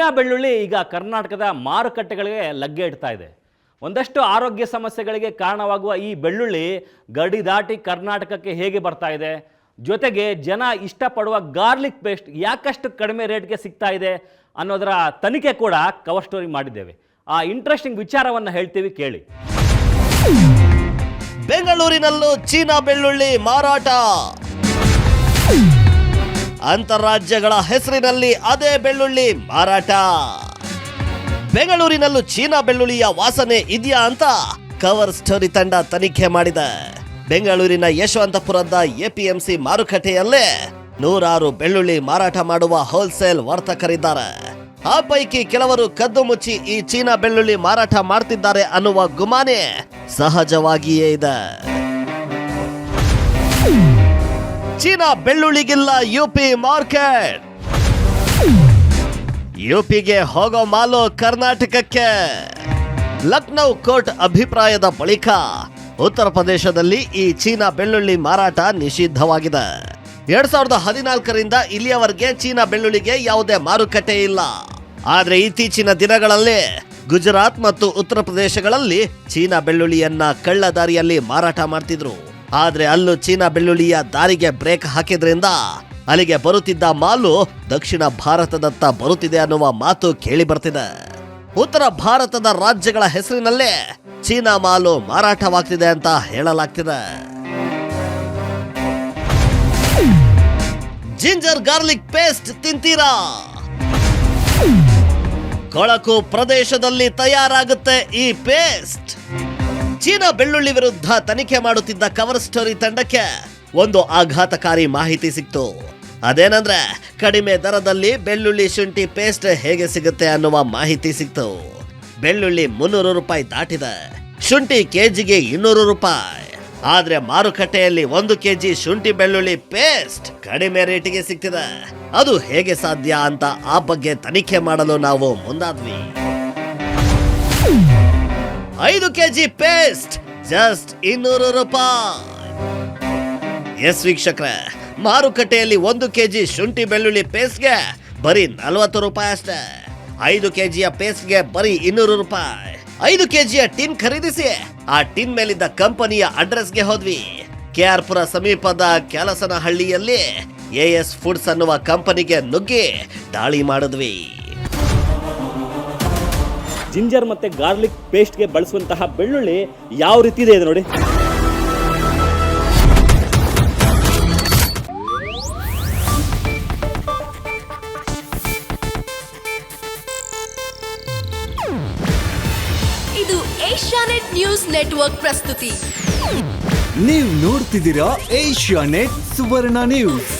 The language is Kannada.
ಚೀನಾ ಬೆಳ್ಳುಳ್ಳಿ ಈಗ ಕರ್ನಾಟಕದ ಮಾರುಕಟ್ಟೆಗಳಿಗೆ ಲಗ್ಗೆ ಇಡ್ತಾ ಇದೆ. ಒಂದಷ್ಟು ಆರೋಗ್ಯ ಸಮಸ್ಯೆಗಳಿಗೆ ಕಾರಣವಾಗುವ ಈ ಬೆಳ್ಳುಳ್ಳಿ ಗಡಿ ದಾಟಿ ಕರ್ನಾಟಕಕ್ಕೆ ಹೇಗೆ ಬರ್ತಾ ಇದೆ? ಜೊತೆಗೆ ಜನ ಇಷ್ಟಪಡುವ ಗಾರ್ಲಿಕ್ ಪೇಸ್ಟ್ ಯಾಕಷ್ಟು ಕಡಿಮೆ ರೇಟ್ಗೆ ಸಿಗ್ತಾ ಇದೆ ಅನ್ನೋದರ ತನಿಖೆ ಕೂಡ ಕವರ್ ಸ್ಟೋರಿ ಮಾಡಿದ್ದೇವೆ. ಆ ಇಂಟ್ರೆಸ್ಟಿಂಗ್ ವಿಚಾರವನ್ನು ಹೇಳ್ತೀವಿ, ಕೇಳಿ. ಬೆಂಗಳೂರಿನಲ್ಲೂ ಚೀನಾ ಬೆಳ್ಳುಳ್ಳಿ ಮಾರಾಟ. ಅಂತಾರಾಜ್ಯಗಳ ಹೆಸರಿನಲ್ಲಿ ಅದೇ ಬೆಳ್ಳುಳ್ಳಿ ಮಾರಾಟ. ಬೆಂಗಳೂರಿನಲ್ಲೂ ಚೀನಾ ಬೆಳ್ಳುಳ್ಳಿಯ ವಾಸನೆ ಇದೆಯಾ ಅಂತ ಕವರ್ ಸ್ಟೋರಿ ತಂಡ ತನಿಖೆ ಮಾಡಿದೆ. ಬೆಂಗಳೂರಿನ ಯಶವಂತಪುರದ ಎಪಿಎಂಸಿ ಮಾರುಕಟ್ಟೆಯಲ್ಲೇ ನೂರಾರು ಬೆಳ್ಳುಳ್ಳಿ ಮಾರಾಟ ಮಾಡುವ ಹೋಲ್ಸೇಲ್ ವರ್ತಕರಿದ್ದಾರೆ. ಆ ಪೈಕಿ ಕೆಲವರು ಕದ್ದು ಮುಚ್ಚಿ ಈ ಚೀನಾ ಬೆಳ್ಳುಳ್ಳಿ ಮಾರಾಟ ಮಾಡ್ತಿದ್ದಾರೆ ಅನ್ನುವ ಗುಮಾನೆ ಸಹಜವಾಗಿಯೇ ಇದೆ. ಚೀನಾ ಬೆಳ್ಳುಳ್ಳಿಗಿಲ್ಲ ಯುಪಿ ಮಾರ್ಕೆಟ್. ಯುಪಿಗೆ ಹೋಗೋ ಮಾಲು ಕರ್ನಾಟಕಕ್ಕೆ. ಲಕ್ನೌ ಕೋರ್ಟ್ ಅಭಿಪ್ರಾಯದ ಬಳಿಕ ಉತ್ತರ ಪ್ರದೇಶದಲ್ಲಿ ಈ ಚೀನಾ ಬೆಳ್ಳುಳ್ಳಿ ಮಾರಾಟ ನಿಷಿದ್ಧವಾಗಿದೆ. ಎರಡ್ ಸಾವಿರದ ಹದಿನಾಲ್ಕರಿಂದ ಇಲ್ಲಿಯವರೆಗೆ ಚೀನಾ ಬೆಳ್ಳುಳ್ಳಿಗೆ ಯಾವುದೇ ಮಾರುಕಟ್ಟೆ ಇಲ್ಲ. ಆದ್ರೆ ಇತ್ತೀಚಿನ ದಿನಗಳಲ್ಲಿ ಗುಜರಾತ್ ಮತ್ತು ಉತ್ತರ ಪ್ರದೇಶಗಳಲ್ಲಿ ಚೀನಾ ಬೆಳ್ಳುಳ್ಳಿಯನ್ನ ಕಳ್ಳದಾರಿಯಲ್ಲಿ ಮಾರಾಟ ಮಾಡ್ತಿದ್ರು. ಆದ್ರೆ ಅಲ್ಲೂ ಚೀನಾ ಬೆಳ್ಳುಳ್ಳಿಯ ದಾರಿಗೆ ಬ್ರೇಕ್ ಹಾಕಿದ್ರಿಂದ ಅಲ್ಲಿಗೆ ಬರುತ್ತಿದ್ದ ಮಾಲು ದಕ್ಷಿಣ ಭಾರತದತ್ತ ಬರುತ್ತಿದೆ ಅನ್ನುವ ಮಾತು ಕೇಳಿ ಬರ್ತಿದೆ. ಉತ್ತರ ಭಾರತದ ರಾಜ್ಯಗಳ ಹೆಸರಿನಲ್ಲೇ ಚೀನಾ ಮಾಲು ಮಾರಾಟವಾಗ್ತಿದೆ ಅಂತ ಹೇಳಲಾಗ್ತಿದೆ. ಜಿಂಜರ್ ಗಾರ್ಲಿಕ್ ಪೇಸ್ಟ್ ತಿಂತೀರಾ? ಕೊಳಕು ಪ್ರದೇಶದಲ್ಲಿ ತಯಾರಾಗುತ್ತೆ ಈ ಪೇಸ್ಟ್. ಚೀನಾ ಬೆಳ್ಳುಳ್ಳಿ ವಿರುದ್ಧ ತನಿಖೆ ಮಾಡುತ್ತಿದ್ದ ಕವರ್ ಸ್ಟೋರಿ ತಂಡಕ್ಕೆ ಒಂದು ಆಘಾತಕಾರಿ ಮಾಹಿತಿ ಸಿಕ್ತು. ಅದೇನಂದ್ರೆ, ಕಡಿಮೆ ದರದಲ್ಲಿ ಬೆಳ್ಳುಳ್ಳಿ ಶುಂಠಿ ಪೇಸ್ಟ್ ಹೇಗೆ ಸಿಗುತ್ತೆ ಅನ್ನುವ ಮಾಹಿತಿ ಸಿಕ್ತು. ಬೆಳ್ಳುಳ್ಳಿ ಮುನ್ನೂರು ರೂಪಾಯಿ ದಾಟಿದೆ. ಶುಂಠಿ ಕೆಜಿಗೆ ಇನ್ನೂರು ರೂಪಾಯಿ. ಆದ್ರೆ ಮಾರುಕಟ್ಟೆಯಲ್ಲಿ ಒಂದು ಕೆಜಿ ಶುಂಠಿ ಬೆಳ್ಳುಳ್ಳಿ ಪೇಸ್ಟ್ ಕಡಿಮೆ ರೇಟಿಗೆ ಸಿಕ್ತಿದೆ. ಅದು ಹೇಗೆ ಸಾಧ್ಯ ಅಂತ ಆ ಬಗ್ಗೆ ತನಿಖೆ ಮಾಡಲು ನಾವು ಮುಂದಾದ್ವಿ. ಐದು ಕೆಜಿ ಪೇಸ್ಟ್, ಜಸ್ಟ್ ಇನ್ನೂರು ರೂಪಾಯಿ. ಎಸ್ ವೀಕ್ಷಕ್ರ, ಮಾರುಕಟ್ಟೆಯಲ್ಲಿ ಒಂದು ಕೆಜಿ ಶುಂಠಿ ಬೆಳ್ಳುಳ್ಳಿ ಪೇಸ್ಟ್ಗೆ ಬರೀ ನಲ್ವತ್ತು ರೂಪಾಯಿ ಅಷ್ಟೇ. ಐದು ಕೆಜಿಯ ಪೇಸ್ಟ್ಗೆ ಬರೀ ಇನ್ನೂರು ರೂಪಾಯಿ. ಐದು ಕೆಜಿಯ ಟಿನ್ ಖರೀದಿಸಿ, ಆ ಟಿನ್ ಮೇಲಿದ್ದ ಕಂಪನಿಯ ಅಡ್ರೆಸ್ಗೆ ಹೋದ್ವಿ. ಕೆ ಆರ್ ಪುರ ಸಮೀಪದ ಕೆಲಸನಹಳ್ಳಿಯಲ್ಲಿ ಎ ಎಸ್ ಫುಡ್ಸ್ ಅನ್ನುವ ಕಂಪನಿಗೆ ನುಗ್ಗಿ ದಾಳಿ ಮಾಡಿದ್ವಿ. ಜಿಂಜರ್ ಮತ್ತು ಗಾರ್ಲಿಕ್ ಪೇಸ್ಟ್ಗೆ ಬಳಸುವಂತಹ ಬೆಳ್ಳುಳ್ಳಿ ಯಾವ ರೀತಿ ಇದೆ ಇದು ನೋಡಿ. ಇದು ಏಷ್ಯಾನೆಟ್ ನ್ಯೂಸ್ ನೆಟ್ವರ್ಕ್ ಪ್ರಸ್ತುತಿ. ನೀವು ನೋಡ್ತಿದ್ದೀರಾ ಏಷ್ಯಾನೆಟ್ ಸುವರ್ಣ ನ್ಯೂಸ್.